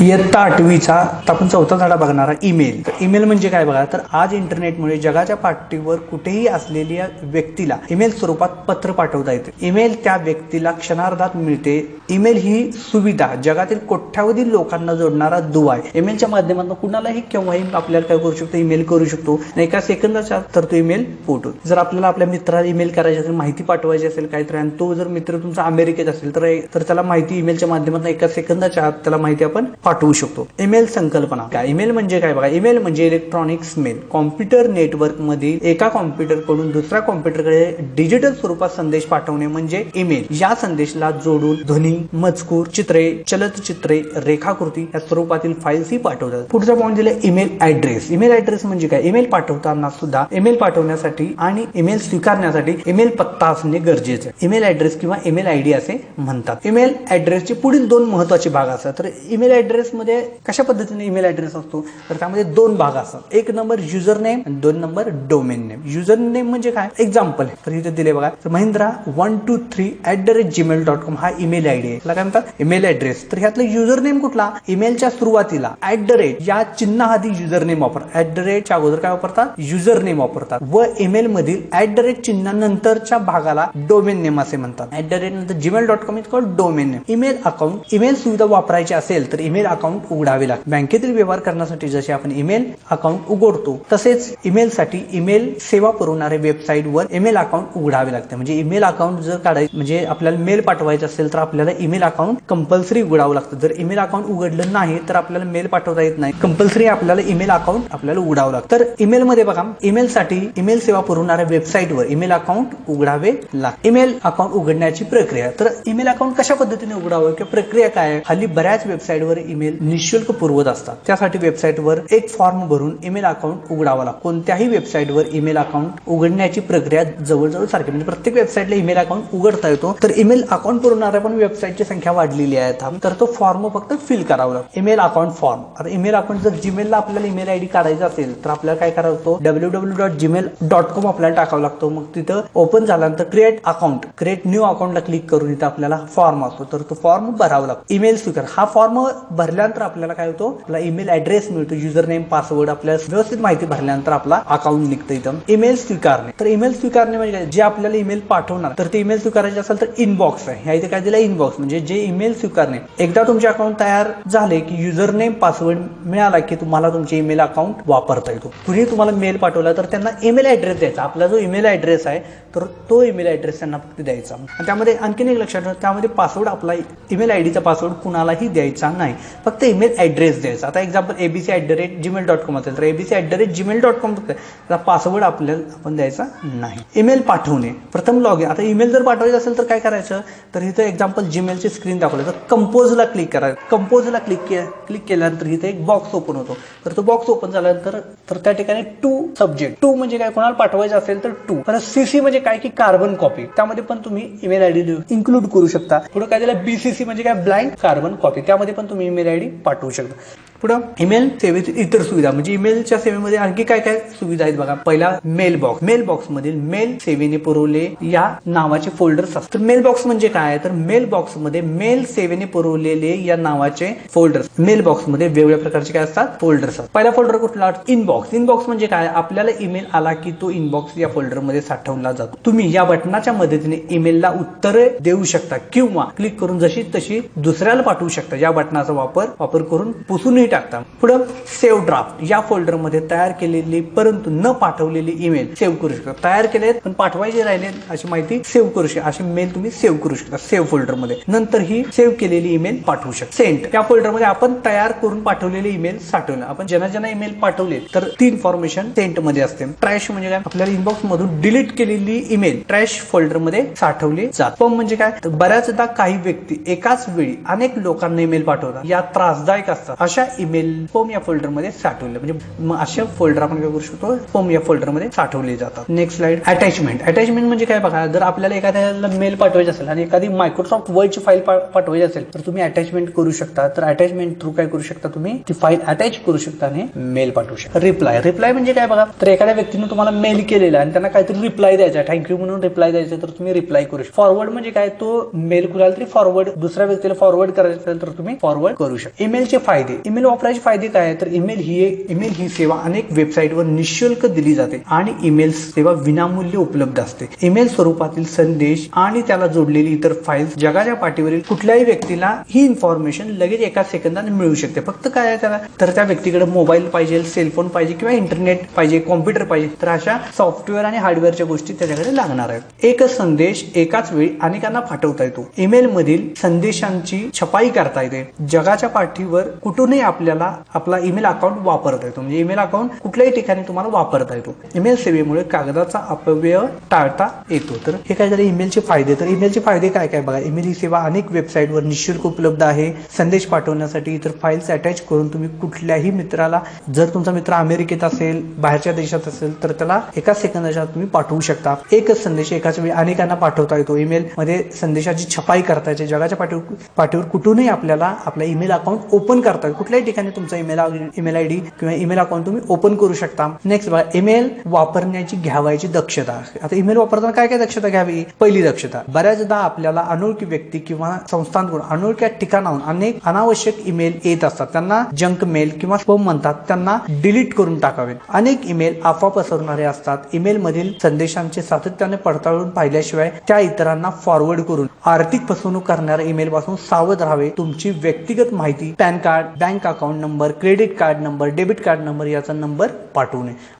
इयत्ता आठवीचा आता आपण चौथा धडा बघणारा ईमेल. तर ईमेल म्हणजे काय बघा तर आज इंटरनेटमुळे जगाच्या पाठीवर कुठेही असलेल्या व्यक्तीला ईमेल स्वरूपात पत्र पाठवता येते. ईमेल त्या व्यक्तीला क्षणार्धात मिळते. ईमेल ही सुविधा जगातील कोट्यावधी लोकांना जोडणारा दुवा आहे. ईमेलच्या माध्यमातून कुणालाही केव्हाही आपल्याला काय करू शकतो ईमेल करू शकतो. आणि एका सेकंदाच्या तर तो ईमेल पोहोचतो. जर आपल्याला आपल्या मित्राला ईमेल करायची असेल माहिती पाठवायची असेल काहीतरी आणि तो जर मित्र तुमचा अमेरिकेत असेल तर तर त्याला माहिती ईमेलच्या माध्यमातून एका सेकंदाच्या आत त्याला माहिती आपण पाठवू शकतो. ईमेल संकल्पना. काय ईमेल म्हणजे काय बघा ईमेल म्हणजे इलेक्ट्रॉनिक्स मेल कॉम्प्युटर नेटवर्क मधील एका कॉम्प्युटरकडून दुसऱ्या कॉम्प्युटरकडे डिजिटल स्वरूपात संदेश पाठवणे म्हणजे ईमेल. या संदेशला जोडून ध्वनी मजकूर चित्रे चलचित्रे रेखाकृती या स्वरूपातील फाईल्स ही पाठवतात. पुढचा पॉईंट दिला ईमेल ऍड्रेस ईमेल ऍड्रेस म्हणजे काय? ईमेल पाठवताना सुद्धा ईमेल पाठवण्यासाठी आणि ईमेल स्वीकारण्यासाठी ईमेल पत्ता असणे गरजेचे. आहे ईमेल ऍड्रेस किंवा ईमेल आयडी असे म्हणतात. ईमेल ऍड्रेसचे पुढील दोन महत्त्वाचे भाग असतात. तर ईमेल ऍड्रेस मध्ये कशा पद्धतीने ईमेल ऍड्रेस असतो? तर त्यामध्ये दोन भाग असतात. एक नंबर युजर नेम आणि दोन number domain name user name म्हणजे काय? एक्झाम्पल तर इथे दिले बघा. तर Mahindra one two three at the rate Gmail dot com हा ईमेल आय डी आहे काय म्हणतात? ईमेल ऍड्रेस तर ह्यातलं युजर नेम कुठला ईमेलच्या सुरुवातीला. ऍट द रेट या चिन्हाआधी युजर नेम वापर ऍट द रेटच्या अगोदर काय वापरतात? युजर नेम वापरतात. व ईमेल मधील ऍट द रेट चिन्हानंतरच्या भागाला डोमेन नेम असे म्हणतात. ऍट द रेट नंतर Gmail dot com is called domain name email account email सुविधा वापरायची असेल तर ईमेल अकाउंट उघडावे लागते. बँकेतील व्यवहार करण्यासाठी जसे आपण ईमेल अकाउंट उघडतो तसेच ईमेल साठी ईमेल सेवा पुरवणाऱ्या वेबसाईट वर ईमेल अकाउंट उघडावे लागते. म्हणजे ईमेल अकाउंट जर काढायचं म्हणजे आपल्याला मेल पाठवायचं असेल तर आपल्याला ईमेल अकाउंट कंपल्सरी उघडावं लागतं. जर ईमेल अकाउंट उघडलं नाही तर आपल्याला मेल पाठवता येत नाही. कंपल्सरी आपल्याला ईमेल अकाउंट आपल्याला उघडावं लागतं. तर ईमेल मध्ये बघा ईमेल साठी ईमेल सेवा पुरवणाऱ्या वेबसाईट वर ईमेल अकाउंट उघडावे लागते. ईमेल अकाउंट उघडण्याची प्रक्रिया. तर ईमेल अकाउंट कशा पद्धतीने उघडावं किंवा प्रक्रिया काय आहे? हल्ली बऱ्याच वेबसाईटवर ईमेल निशुल्क पुरवत असतात. त्यासाठी वेबसाईटवर एक फॉर्म भरून ईमेल अकाउंट उघडावा लागतो. कोणत्याही वेबसाईटवर ईमेल अकाउंट उघडण्याची प्रक्रिया जवळजवळ सारखी. म्हणजे प्रत्येक वेबसाईटला ईमेल अकाउंट उघडता येतो. तर ईमेल अकाउंट पुरवणाऱ्या पण वेबसाईटची संख्या वाढलेली आहे तर तो फॉर्म फक्त फिल करावा लागतो. ईमेल अकाउंट फॉर्म आता ईमेल अकाउंट जर जीमेलला आपल्याला ईमेल आयडी काढायचा असेल तर आपल्याला काय करावं लागतो? W W dot Gmail dot com आपल्याला टाकावा लागतो. मग तिथं ओपन झाल्यानंतर क्रिएट अकाउंट क्रिएट न्यू अकाउंटला क्लिक करून इथं आपल्याला फॉर्म असतो. तर तो फॉर्म भरावा लागतो. ईमेल स्वीकार. हा फॉर्म भरल्यानंतर आपल्याला काय होतो? आपला ईमेल ऍड्रेस मिळतो युजर नेम पासवर्ड आपल्याला व्यवस्थित माहिती भरल्यानंतर आपला अकाउंट निघतं इथं. ईमेल स्वीकारणे. तर ईमेल स्वीकारणे म्हणजे जे आपल्याला ईमेल पाठवणार तर ते ईमेल स्वीकारायचे असेल तर इनबॉक्स आहे. ह्या इथे काय दिलं इनबॉक्स म्हणजे जे ईमेल स्वीकारणे. एकदा तुमचे अकाउंट तयार झाले की युजर नेम पासवर्ड मिळाला की तुम्हाला तुमचे ईमेल अकाउंट वापरता येतो. कुणी तुम्हाला मेल पाठवला तर त्यांना ईमेल ऍड्रेस द्यायचा. आपला जो ईमेल ऍड्रेस आहे तर तो ईमेल ऍड्रेस त्यांना फक्त द्यायचा. आणि त्यामध्ये आणखीन एक लक्षात ठेवा त्यामध्ये पासवर्ड आपला ईमेल आयडीचा पासवर्ड कुणालाही द्यायचा नाही. फक्त ईमेल ॲड्रेस द्यायचा. आता example ABC at the rate Gmail dot com असेल तर ABC at the rate Gmail dot com त्याचा पासवर्ड आपल्याला आपण द्यायचा नाही. ईमेल पाठवणे. प्रथम लॉग इन आता ईमेल जर पाठवायचा असेल तर काय करायचं? तर इथं एक्झाम्पल जीमेलची स्क्रीन दाखवलं. तर कंपोजला क्लिक करायचं कंपोजला क्लिक के क्लिक केल्यानंतर इथे एक बॉक्स ओपन होतो. तर तो बॉक्स ओपन झाल्यानंतर तर त्या ठिकाणी टू सब्जेक्ट टू म्हणजे काय? कोणाला पाठवायचं असेल तर टू परत सीसी म्हणजे काय? की कार्बन कॉपी त्यामध्ये पण तुम्ही ईमेल आयडी इन्क्लूड करू शकता. पुढे काय दिलं? बीसीसी म्हणजे काय? ब्लाइंड कार्बन कॉपी त्यामध्ये पण तुम्ही ईमेल आय डी पाठवू शकता. पुढं ईमेल सेवेची इतर सुविधा म्हणजे ईमेलच्या सेवेमध्ये आणखी काय काय सुविधा आहेत बघा. पहिला मेल बॉक्स मेल बॉक्स मधील मेल सेवेने पुरवले या नावाचे फोल्डर्स असतात. तर मेल बॉक्स म्हणजे काय? तर मेल बॉक्समध्ये मेल सेवेने पुरवलेले या नावाचे फोल्डर्स मेल बॉक्समध्ये वेगवेगळ्या प्रकारचे काय असतात? फोल्डर्स असतात. पहिला फोल्डर कुठला? इनबॉक्स इनबॉक्स म्हणजे काय? आपल्याला ईमेल आला की तो इनबॉक्स या फोल्डरमध्ये साठवला जातो. तुम्ही या बटनाच्या मदतीने ईमेलला उत्तरे देऊ शकता किंवा क्लिक करून जशी तशी दुसऱ्याला पाठवू शकता. या बटनाचा वापर वापर करून पुसून टाकता. पुढं सेव्ह ड्राफ्ट या फोल्डरमध्ये तयार केलेली परंतु न पाठवलेली ईमेल सेव्ह करू शकता. तयार केले पण पाठवायचे राहिले अशी माहिती सेव्ह करू शकता. अशी मेल तुम्ही सेव्ह करू शकता सेव्ह फोल्डरमध्ये नंतर ही सेव्ह केलेली ईमेल पाठवू शकता. सेंट या फोल्डरमध्ये आपण तयार करून पाठवलेली ईमेल साठवलं. आपण ज्यांना ज्यांना ईमेल पाठवले तर ती इन्फॉर्मेशन सेंटमध्ये असते. ट्रॅश म्हणजे काय? आपल्याला इनबॉक्स मधून डिलीट केलेली ईमेल ट्रॅश फोल्डरमध्ये साठवली जात. पण म्हणजे काय? बऱ्याचदा काही व्यक्ती एकाच वेळी अनेक लोकांना ईमेल पाठवतात. या त्रासदायक असतात. अशा ईमेल फोम या फोल्डरमध्ये साठवले म्हणजे मग असे फोल्डर आपण काय करू शकतो? फोम या फोल्डरमध्ये साठवले जातात. नेक्स्ट स्लाइड अटॅचमेंट अटॅचमेंट म्हणजे काय बघा जर आपल्याला एखाद्याला मेल पाठवायची असेल आणि एखादी मायक्रोसॉफ्ट वर्डची फाईल पाठवायची असेल तर तुम्ही अटॅचमेंट करू शकता. तर अटॅचमेंट थ्रू काय करू शकता तुम्ही? ती फाईल अटॅच करू शकता आणि मेल पाठवू शकता. रिप्लाय रिप्लाय म्हणजे काय बघा? तर एखाद्या व्यक्तीने तुम्हाला मेल केलेला आणि त्यांना काहीतरी रिप्लाय द्यायचा थँक्यू म्हणून रिप्लाय द्यायचा तर तुम्ही रिप्लाय करू शकता. फॉरवर्ड म्हणजे काय? तो मेल कुणाला तरी फॉरवर्ड दुसऱ्या व्यक्तीला फॉरवर्ड करायचं असेल तर तुम्ही फॉरवर्ड करू शकता. ईमेलचे फायदे. ईमेल वापरायचे फायदे काय तर ईमेल ही ईमेल ही सेवा अनेक वेबसाईटवर निशुल्क दिली जाते आणि ईमेल सेवा विनामूल्य उपलब्ध असते. ईमेल स्वरूपातील संदेश आणि त्याला जोडलेली इतर फाईल्स जगाच्या पाठीवरील कुठल्याही व्यक्तीला ही इन्फॉर्मेशन लगेच एका सेकंदात मिळू शकते. फक्त काय त्याला? तर त्या व्यक्तीकडे मोबाईल पाहिजे सेलफोन पाहिजे किंवा इंटरनेट पाहिजे कॉम्प्युटर पाहिजे. तर अशा सॉफ्टवेअर आणि हार्डवेअरच्या गोष्टी त्याच्याकडे लागणार आहेत. एकच संदेश एकाच वेळी अनेकांना पाठवता येतो. ईमेल मधील संदेशांची छपाई करता येते. जगाच्या पाठीवर कुठूनही आपण आपल्याला आपला ईमेल अकाउंट वापरता येतो. म्हणजे ईमेल अकाउंट कुठल्याही ठिकाणी तुम्हाला वापरता येतो. ईमेल सेवेमुळे कागदाचा अपव्यय टाळता येतो. तर हे काय झाले ईमेलचे फायदे तर ईमेलचे फायदे काय काय बघा? ईमेल ही सेवा अनेक वेबसाईटवर निशुल्क उपलब्ध आहे. संदेश पाठवण्यासाठी इतर फाईल्स अटॅच करून तुम्ही कुठल्याही मित्राला जर तुमचा मित्र अमेरिकेत असेल बाहेरच्या देशात असेल तर त्याला एका सेकंदाच्या तुम्ही पाठवू शकता. एकच संदेश एकाच वेळी अनेकांना पाठवता येतो. ईमेल मध्ये संदेशाची छपाई करता येते. जगाच्या पाठीवर पाठीवर कुठूनही आपल्याला आपला ईमेल अकाउंट ओपन करता येईल कुठल्याही ठिकाणी तुमचा ईमेल ईमेल आय डी किंवा ईमेल अकाउंट तुम्ही ओपन करू शकता. नेक्स्ट बघा ईमेल वापरण्याची घ्यावायची दक्षता. आता ईमेल वापरताना काय काय दक्षता घ्यावी? पहिली दक्षता बऱ्याचदा आपल्याला अनोळखी व्यक्ती किंवा संस्थांकडून अनोळख्या ठिकाणाहून अनेक अनावश्यक ईमेल येत असतात. त्यांना जंक मेल किंवा स्पम म्हणतात. त्यांना डिलीट करून टाकावे अनेक ईमेल अफवा पसरणारे असतात. ईमेल मधील संदेशांचे सातत्याने पडताळून पाहिल्याशिवाय त्या इतरांना फॉरवर्ड करून आर्थिक फसवणूक करणाऱ्या ईमेल पासून सावध राहावे. तुमची व्यक्तिगत माहिती PAN card bank account number credit card number debit card number याचा नंबर पाठवू नये.